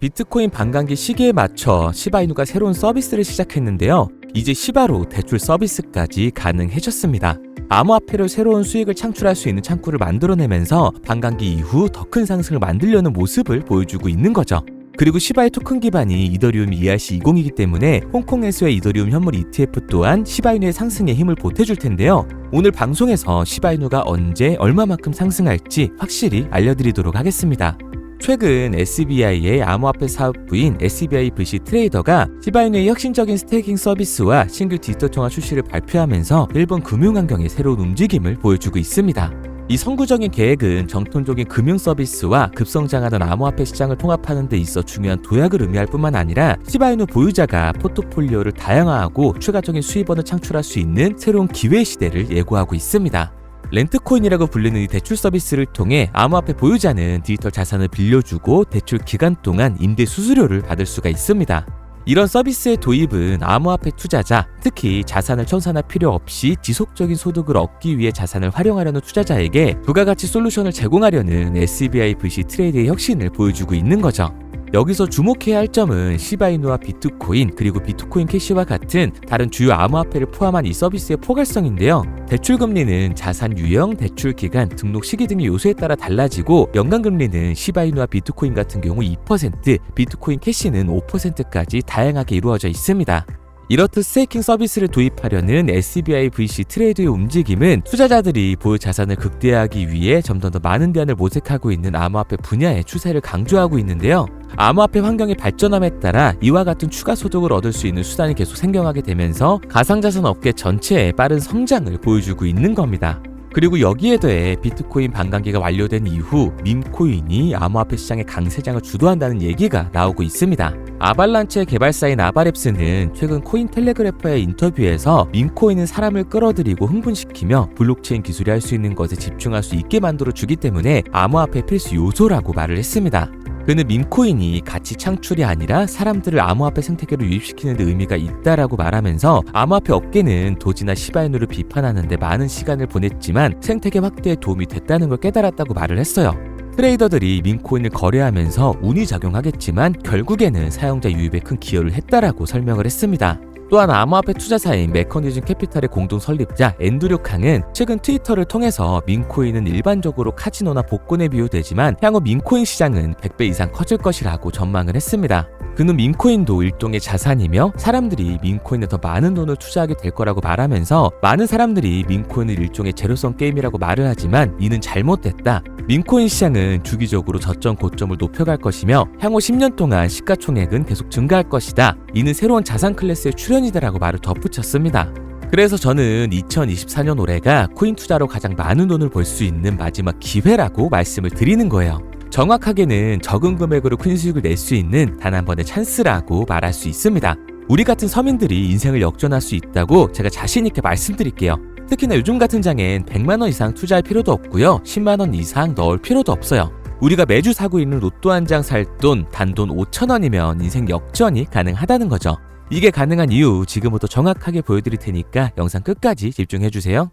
비트코인 반감기 시기에 맞춰 시바이누가 새로운 서비스를 시작했는데요. 이제 시바로 대출 서비스까지 가능해졌습니다. 암호화폐로 새로운 수익을 창출할 수 있는 창구를 만들어내면서 반감기 이후 더 큰 상승을 만들려는 모습을 보여주고 있는 거죠. 그리고 시바의 토큰 기반이 이더리움 ERC20이기 때문에 홍콩에서의 이더리움 현물 ETF 또한 시바이누의 상승에 힘을 보태줄 텐데요. 오늘 방송에서 시바이누가 언제 얼마만큼 상승할지 확실히 알려드리도록 하겠습니다. 최근 SBI의 암호화폐 사업부인 SBI VC 트레이더가 시바이누의 혁신적인 스테이킹 서비스와 신규 디지털 통화 출시를 발표하면서 일본 금융 환경의 새로운 움직임을 보여주고 있습니다. 이 선구적인 계획은 정통적인 금융 서비스와 급성장하는 암호화폐 시장을 통합하는 데 있어 중요한 도약을 의미할 뿐만 아니라 시바이누 보유자가 포트폴리오를 다양화하고 추가적인 수입원을 창출할 수 있는 새로운 기회 시대를 예고하고 있습니다. 렌트코인이라고 불리는 이 대출 서비스를 통해 암호화폐 보유자 는 디지털 자산을 빌려주고 대출 기간 동안 임대 수수료를 받을 수가 있습니다. 이런 서비스의 도입은 암호화폐 투자자, 특히 자산을 청산할 필요 없이 지속적인 소득을 얻기 위해 자산을 활용하려는 투자자에게 부가가치 솔루션을 제공하려는 SBI VC 트레이드의 혁신을 보여주고 있는 거죠. 여기서 주목해야 할 점은 시바이누와 비트코인 그리고 비트코인 캐시와 같은 다른 주요 암호화폐를 포함한 이 서비스의 포괄성인데요. 대출 금리는 자산 유형, 대출 기간, 등록 시기 등의 요소에 따라 달라지고 연간 금리는 시바이누와 비트코인 같은 경우 2%, 비트코인 캐시는 5%까지 다양하게 이루어져 있습니다. 이렇듯 스테이킹 서비스를 도입하려는 SBI VC 트레이드의 움직임은 투자자들이 보유 자산을 극대화하기 위해 점점 더 많은 대안을 모색하고 있는 암호화폐 분야의 추세를 강조하고 있는데요. 암호화폐 환경의 발전함에 따라 이와 같은 추가 소득을 얻을 수 있는 수단이 계속 생겨나게 되면서 가상자산 업계 전체에 빠른 성장을 보여주고 있는 겁니다. 그리고 여기에 더해 비트코인 반감기가 완료된 이후 밈코인이 암호화폐 시장의 강세장을 주도한다는 얘기가 나오고 있습니다. 아발란체 개발사인 아바랩스는 최근 코인 텔레그래퍼의 인터뷰에서 밈코인은 사람을 끌어들이고 흥분시키며 블록체인 기술이 할 수 있는 것에 집중할 수 있게 만들어 주기 때문에 암호화폐 필수 요소라고 말을 했습니다. 그는 밈코인이 가치 창출이 아니라 사람들을 암호화폐 생태계로 유입시키는 데 의미가 있다라고 말하면서 암호화폐 업계는 도지나 시바이누를 비판하는데 많은 시간을 보냈지만 생태계 확대에 도움이 됐다는 걸 깨달았다고 말을 했어요. 트레이더들이 밈코인을 거래하면서 운이 작용하겠지만 결국에는 사용자 유입에 큰 기여를 했다라고 설명을 했습니다. 또한 암호화폐 투자사인 메커니즘 캐피탈의 공동 설립자 앤드류 캉은 최근 트위터를 통해서 민코인은 일반적으로 카지노나 복권에 비유되지만 향후 민코인 시장은 100배 이상 커질 것이라고 전망을 했습니다. 그는 민코인도 일종의 자산이며 사람들이 민코인에 더 많은 돈을 투자하게 될 거라고 말하면서 많은 사람들이 민코인을 일종의 제로성 게임이라고 말을 하지만 이는 잘못됐다. 민코인 시장은 주기적으로 저점 고점을 높여갈 것이며 향후 10년 동안 시가총액은 계속 증가할 것이다. 이는 새로운 자산 클래스의 출현 이다라고 말을 덧붙였습니다. 그래서 저는 2024년 올해가 코인 투자로 가장 많은 돈을 벌 수 있는 마지막 기회라고 말씀을 드리는 거예요. 정확하게는 적은 금액으로 큰 수익을 낼 수 있는 단 한 번의 찬스라고 말할 수 있습니다. 우리 같은 서민들이 인생을 역전할 수 있다고 제가 자신있게 말씀드릴게요. 특히나 요즘 같은 장엔 100만원 이상 투자할 필요도 없고요. 10만원 이상 넣을 필요도 없어요. 우리가 매주 사고 있는 로또 한 장 살 돈 단돈 5천원이면 인생 역전이 가능하다는 거죠. 이게 가능한 이유 지금부터 정확하게 보여드릴 테니까 영상 끝까지 집중해주세요.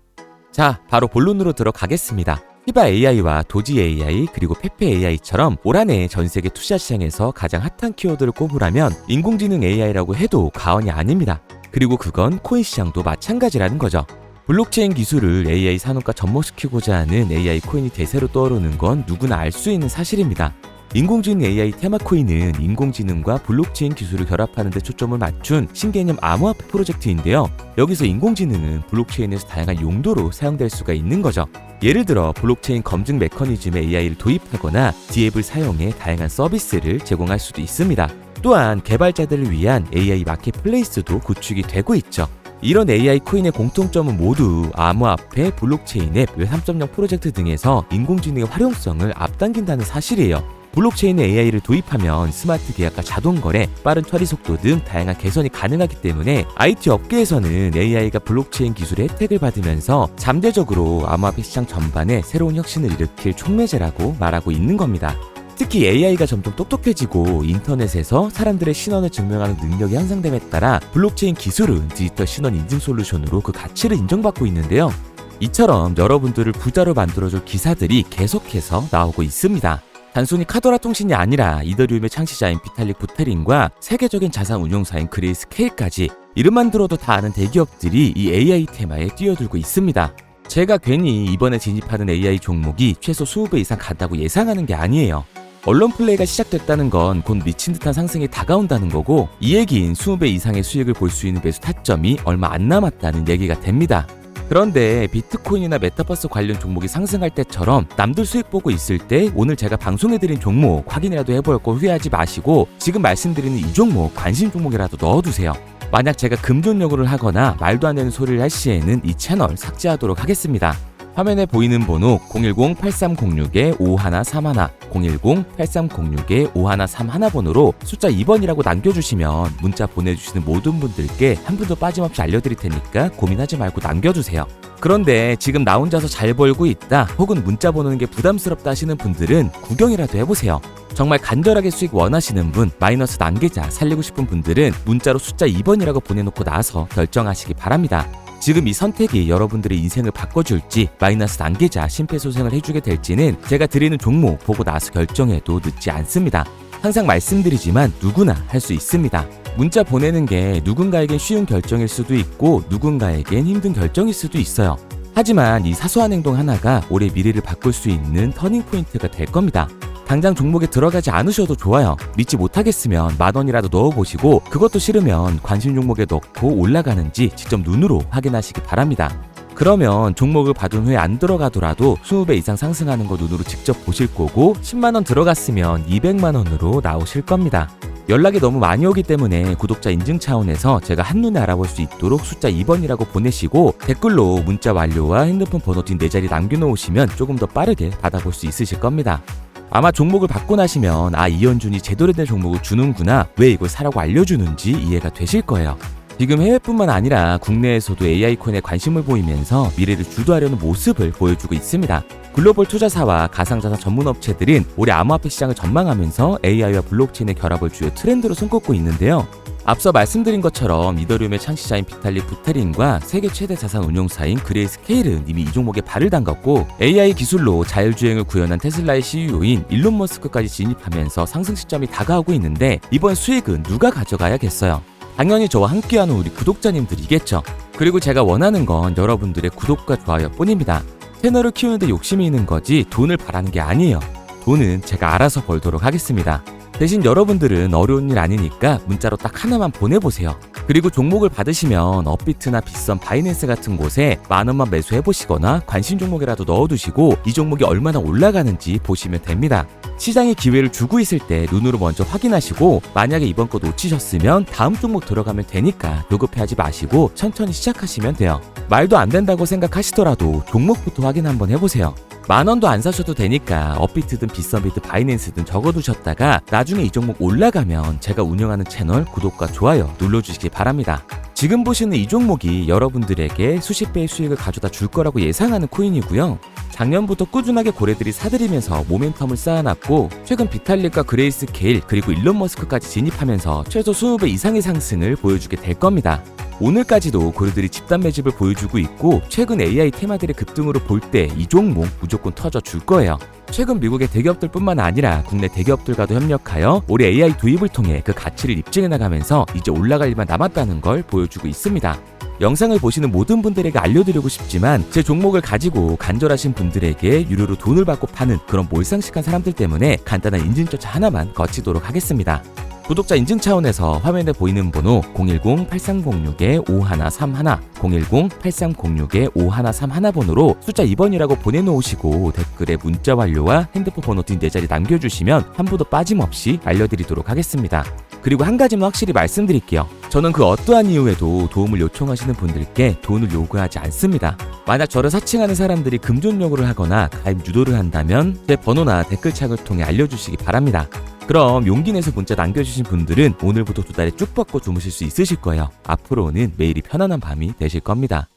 자, 바로 본론으로 들어가겠습니다. 히바 AI와 도지 AI 그리고 페페 AI처럼 올 한해 전 세계 투자 시장에서 가장 핫한 키워드를 꼽으라면 인공지능 AI라고 해도 과언이 아닙니다. 그리고 그건 코인 시장도 마찬가지라는 거죠. 블록체인 기술을 AI 산업과 접목시키고자 하는 AI 코인이 대세로 떠오르는 건 누구나 알 수 있는 사실입니다. 인공지능 AI 테마 코인은 인공지능과 블록체인 기술을 결합하는 데 초점을 맞춘 신개념 암호화폐 프로젝트인데요. 여기서 인공지능은 블록체인에서 다양한 용도로 사용될 수가 있는 거죠. 예를 들어 블록체인 검증 메커니즘에 AI를 도입하거나 디앱을 사용해 다양한 서비스를 제공할 수도 있습니다. 또한 개발자들을 위한 AI 마켓플레이스도 구축이 되고 있죠. 이런 AI 코인의 공통점은 모두 암호화폐, 블록체인 앱, 웹 3.0 프로젝트 등에서 인공지능의 활용성을 앞당긴다는 사실이에요. 블록체인에 AI를 도입하면 스마트 계약과 자동 거래, 빠른 처리 속도 등 다양한 개선이 가능하기 때문에 IT 업계에서는 AI가 블록체인 기술의 혜택을 받으면서 잠재적으로 암호화폐 시장 전반에 새로운 혁신을 일으킬 촉매제라고 말하고 있는 겁니다. 특히 AI가 점점 똑똑해지고 인터넷에서 사람들의 신원을 증명하는 능력이 향상됨에 따라 블록체인 기술은 디지털 신원 인증 솔루션으로 그 가치를 인정받고 있는데요. 이처럼 여러분들을 부자로 만들어줄 기사들이 계속해서 나오고 있습니다. 단순히 카도라 통신이 아니라 이더리움의 창시자인 비탈릭 부테린과 세계적인 자산 운용사인 그레이스 케이까지 이름만 들어도 다 아는 대기업들이 이 AI 테마에 뛰어들고 있습니다. 제가 괜히 이번에 진입하는 AI 종목이 최소 20배 이상 간다고 예상하는 게 아니에요. 언론 플레이가 시작됐다는 건 곧 미친 듯한 상승이 다가온다는 거고 이 얘기인 20배 이상의 수익을 볼 수 있는 매수 타점이 얼마 안 남았다는 얘기가 됩니다. 그런데 비트코인이나 메타버스 관련 종목이 상승할 때처럼 남들 수익 보고 있을 때 오늘 제가 방송해드린 종목 확인이라도 해볼 거 후회하지 마시고 지금 말씀드리는 이 종목 관심 종목이라도 넣어두세요. 만약 제가 금전 요구를 하거나 말도 안 되는 소리를 할 시에는 이 채널 삭제하도록 하겠습니다. 화면에 보이는 번호 010-8306-5131, 010-8306-5131 번호로 숫자 2번이라고 남겨주시면 문자 보내주시는 모든 분들께 한 분도 빠짐없이 알려드릴 테니까 고민하지 말고 남겨주세요. 그런데 지금 나 혼자서 잘 벌고 있다 혹은 문자 보내는 게 부담스럽다 하시는 분들은 구경이라도 해보세요. 정말 간절하게 수익 원하시는 분, 마이너스 난계자 살리고 싶은 분들은 문자로 숫자 2번이라고 보내놓고 나서 결정하시기 바랍니다. 지금 이 선택이 여러분들의 인생을 바꿔줄지 마이너스 난계자 심폐소생을 해주게 될지는 제가 드리는 종목 보고 나서 결정해도 늦지 않습니다. 항상 말씀드리지만 누구나 할 수 있습니다. 문자 보내는 게 누군가에겐 쉬운 결정일 수도 있고 누군가에겐 힘든 결정일 수도 있어요. 하지만 이 사소한 행동 하나가 올해 미래를 바꿀 수 있는 터닝 포인트가 될 겁니다. 당장 종목에 들어가지 않으셔도 좋아요. 믿지 못하겠으면 만 원이라도 넣어보시고 그것도 싫으면 관심 종목에 넣고 올라가는지 직접 눈으로 확인하시기 바랍니다. 그러면 종목을 받은 후에 안 들어가더라도 20배 이상 상승하는 거 눈으로 직접 보실 거고 10만 원 들어갔으면 200만 원으로 나오실 겁니다. 연락이 너무 많이 오기 때문에 구독자 인증 차원에서 제가 한눈에 알아볼 수 있도록 숫자 2번이라고 보내시고 댓글로 문자 완료와 핸드폰 번호 뒷 네 자리 남겨놓으시면 조금 더 빠르게 받아볼 수 있으실 겁니다. 아마 종목을 받고 나시면 아 이현준이 제대로 된 종목을 주는구나 왜 이걸 사라고 알려주는지 이해가 되실 거예요. 지금 해외뿐만 아니라 국내에서도 AI 코인에 관심을 보이면서 미래를 주도하려는 모습을 보여주고 있습니다. 글로벌 투자사와 가상자산 전문 업체들은 올해 암호화폐 시장을 전망하면서 AI와 블록체인의 결합을 주요 트렌드로 손꼽고 있는데요. 앞서 말씀드린 것처럼 이더리움의 창시자인 비탈릭 부테린과 세계 최대 자산 운용사인 그레이스 케일은 이미 이 종목에 발을 담갔고 AI 기술로 자율주행을 구현한 테슬라의 CEO인 일론 머스크까지 진입하면서 상승 시점이 다가오고 있는데 이번 수익은 누가 가져가야겠어요? 당연히 저와 함께하는 우리 구독자님들이겠죠. 그리고 제가 원하는 건 여러분들의 구독과 좋아요 뿐입니다. 채널을 키우는데 욕심이 있는 거지 돈을 바라는 게 아니에요. 돈은 제가 알아서 벌도록 하겠습니다. 대신 여러분들은 어려운 일 아니니까 문자로 딱 하나만 보내보세요. 그리고 종목을 받으시면 업비트나 빗썸, 바이낸스 같은 곳에 만 원만 매수해 보시거나 관심 종목이라도 넣어 두시고 이 종목이 얼마나 올라가는지 보시면 됩니다. 시장이 기회를 주고 있을 때 눈으로 먼저 확인하시고 만약에 이번 거 놓치셨으면 다음 종목 들어가면 되니까 조급해하지 마시고 천천히 시작하시면 돼요. 말도 안 된다고 생각하시더라도 종목부터 확인 한번 해보세요. 만 원도 안 사셔도 되니까 업비트든 빗썸비트 바이낸스든 적어두셨다가 나중에 이 종목 올라가면 제가 운영하는 채널 구독과 좋아요 눌러주시기 바랍니다. 지금 보시는 이 종목이 여러분들에게 수십 배의 수익을 가져다 줄 거라고 예상하는 코인이고요. 작년부터 꾸준하게 고래들이 사들이면서 모멘텀을 쌓아놨고 최근 비탈릭과 그레이스 케일 그리고 일론 머스크까지 진입하면서 최소 20배 이상의 상승을 보여주게 될 겁니다. 오늘까지도 고래들이 집단 매집을 보여주고 있고 최근 AI 테마들의 급등으로 볼 때 이 종목 무조건 터져 줄 거예요. 최근 미국의 대기업들뿐만 아니라 국내 대기업들과도 협력하여 올해 AI 도입을 통해 그 가치를 입증해 나가면서 이제 올라갈 일만 남았다는 걸 보여주고 있습니다. 영상을 보시는 모든 분들에게 알려드리고 싶지만 제 종목을 가지고 간절하신 분들에게 유료로 돈을 받고 파는 그런 몰상식한 사람들 때문에 간단한 인증조차 하나만 거치도록 하겠습니다. 구독자 인증 차원에서 화면에 보이는 번호 010-8306-5131, 010-8306-5131 번호로 숫자 2번이라고 보내놓으시고 댓글에 문자 완료와 핸드폰 번호 뒷네 자리 남겨주시면 한 분도 빠짐없이 알려드리도록 하겠습니다. 그리고 한 가지만 확실히 말씀드릴게요. 저는 그 어떠한 이유에도 도움을 요청하시는 분들께 돈을 요구하지 않습니다. 만약 저를 사칭하는 사람들이 금전 요구를 하거나 가입 유도를 한다면 제 번호나 댓글창을 통해 알려주시기 바랍니다. 그럼 용기 내서 문자 남겨주신 분들은 오늘부터 두 달에 쭉 뻗고 주무실 수 있으실 거예요. 앞으로는 매일이 편안한 밤이 되실 겁니다.